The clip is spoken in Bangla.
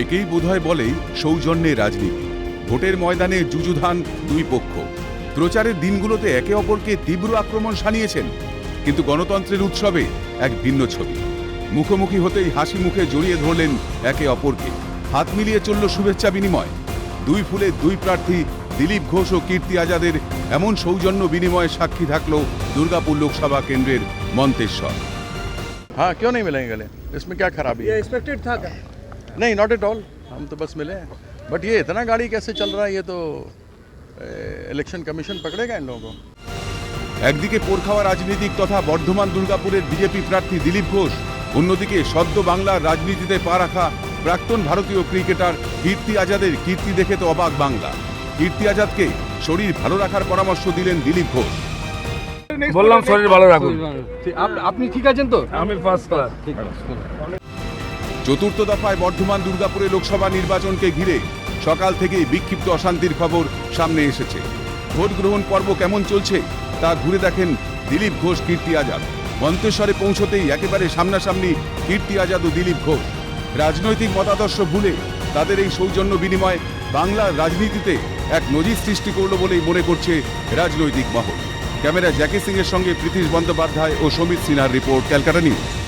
একেই বোধহয় বলে সৌজন্যে রাজনীতি ভোটের ময়দানে যুযুধান দুই পক্ষ প্রচারের দিনগুলোতে একে অপরকে তীব্র আক্রমণ শানিয়েছেন কিন্তু গণতন্ত্রের উৎসবে এক ভিন্ন ছবি মুখোমুখি হতেই হাসি মুখে জড়িয়ে ধরলেন একে অপরকে হাত মিলিয়ে চলল শুভেচ্ছা বিনিময় দুই ফুলে দুই প্রার্থী দিলীপ ঘোষ ও কীর্তি আজাদের এমন সৌজন্য বিনিময়ের সাক্ষী থাকল দুর্গাপুর লোকসভা কেন্দ্রের মন্তেশ্বর हाँ क्यों नहीं मिलेंगे गले इसमें क्या खराबी ये है एक्सपेक्टेड था क्या नहीं नॉट एट ऑल हम तो बस मिले हैं बट ये इतना गाड़ी कैसे चल रहा है ये तो इलेक्शन कमीशन पकड़ेगा इन लोगों को একদিকে পোরখাওয়া রাজনীতিক তথা বর্ধমান দুর্গাপুরের বিজেপি প্রার্থী দিলীপ ঘোষ অন্যদিকে সদ্য বাংলার রাজনীতিতে পা রাখা প্রাক্তন ভারতীয় ক্রিকেটার কীর্তি আজাদের কীর্তি দেখে তো অবাক বাংলা কীর্তি আজাদকে শরীর ভালো রাখার পরামর্শ দিলেন দিলীপ ঘোষ বললাম শরীর ভালো রাখুন আপ- আপনি ঠিক আছেন তো আমি ফার্স্ট ক্লাস চতুর্থ দফায় বর্ধমান দুর্গাপুরে লোকসভা নির্বাচনকে ঘিরে সকাল থেকেই বিক্ষিপ্ত অশান্তির খবর সামনে এসেছে। ভোট গ্রহণ পর্ব কেমন চলছে তা ঘুরে দেখেন দিলীপ ঘোষ, কীর্তি আজাদ। মন্তেশ্বরে পৌঁছতেই একেবারে সামনাসামনি কীর্তি আজাদ ও দিলীপ ঘোষ। রাজনৈতিক মতাদর্শ ভুলে তাদের এই সৌজন্য বিনিময় বাংলার রাজনীতিতে এক নজির সৃষ্টি করল বলেই মনে করছে রাজনৈতিক মহল। ক্যামেরা জ্যাকি সিং এর সঙ্গে প্রীতিশ বন্দ্যোপাধ্যায় ও সমিত সিনহার রিপোর্ট, ক্যালকাটা নিউজ।